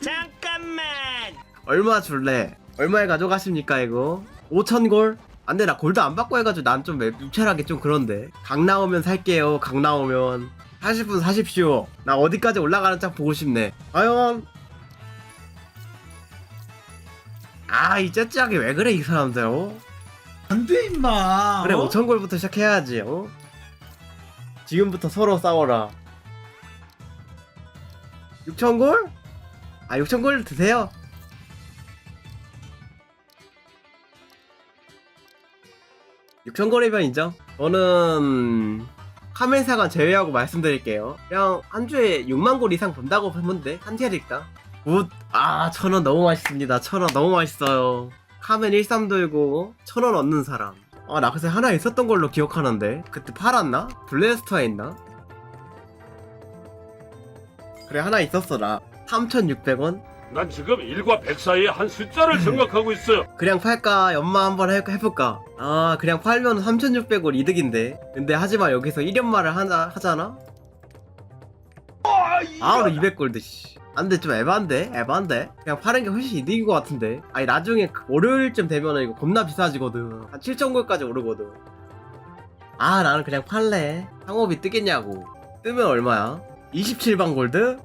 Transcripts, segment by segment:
잠깐만. 얼마 줄래? 얼마에 가져가십니까 이거? 5천 골? 안돼 나 골드 안 받고 해가지고 난 좀 유철하게 좀 그런데 강 나오면 살게요 강 나오면 40분 사십시오 나 어디까지 올라가는 짝 보고 싶네 과연 아이 째째하게 왜 그래 이 사람들 어? 안돼 임마 그래 어? 5천 골부터 시작해야지 어? 지금부터 서로 싸워라 6천 골? 아 6천골 드세요. 6천골이면 인정. 저는 카멘사가 제외하고 말씀드릴게요. 그냥 한 주에 6만 골 이상 본다고 보면 돼한 티어릭당. 굿 아 천원 너무 맛있습니다. 천원 너무 맛있어요. 카멘 13 들고 천원 얻는 사람. 아나 그새 하나 있었던 걸로 기억하는데. 그때 팔았나? 블레스터에 있나? 그래 하나 있었어 나 3600원? 난 지금 일과 백 사이의 한 숫자를 생각하고 있어요. 그냥 팔까 연마 한번 해, 해볼까 아 그냥 팔면 3600원 이득인데 근데 하지만 여기서 1연마를 하자, 하잖아? 아우로 200골드 씨 안 돼 좀 에반데 에반데 그냥 파는 게 훨씬 이득인 것 같은데 아니 나중에 그 월요일쯤 되면은 이거 겁나 비싸지거든 한 7,000골까지 오르거든 아 나는 그냥 팔래 상업이 뜨겠냐고 뜨면 얼마야? 27방 골드?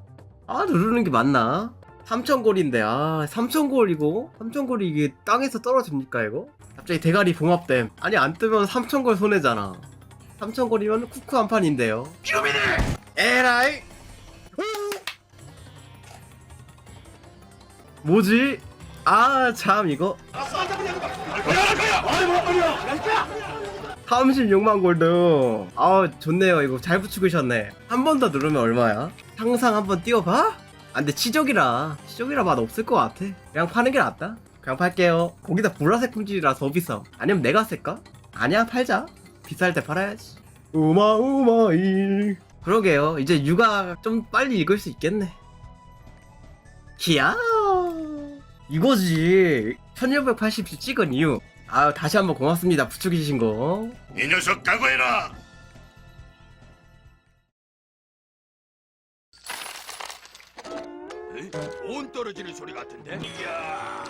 아 누르는 게 맞나? 3,000골인데 아 3,000골이고? 3,000골이 이게 땅에서 떨어집니까 이거? 갑자기 대가리 봉합됨. 아니 안 뜨면 3,000골 손해잖아. 3,000골이면 쿠쿠 한 판인데요. 에라이! 뭐지? 아 참 이거. 36만 골드 아 좋네요. 이거 잘 붙이고셨네. 한 번 더 누르면 얼마야? 항상 한번 띄워봐? 아 근데 치적이라 치적이라 맛 없을 것 같아. 그냥 파는 게 낫다. 그냥 팔게요. 거기다 보라색 품질이라 더 비싸. 아니면 내가 쓸까? 아니야 팔자. 비쌀 때 팔아야지. 우마우마이. 그러게요. 이제 육아 좀 빨리 읽을 수 있겠네. 기야 이거지. 1680씩 찍은 이유. 아 다시 한번 고맙습니다. 부축해주신 거. 이 녀석 각오해라. 온 떨어지는 소리 같은데? 이야.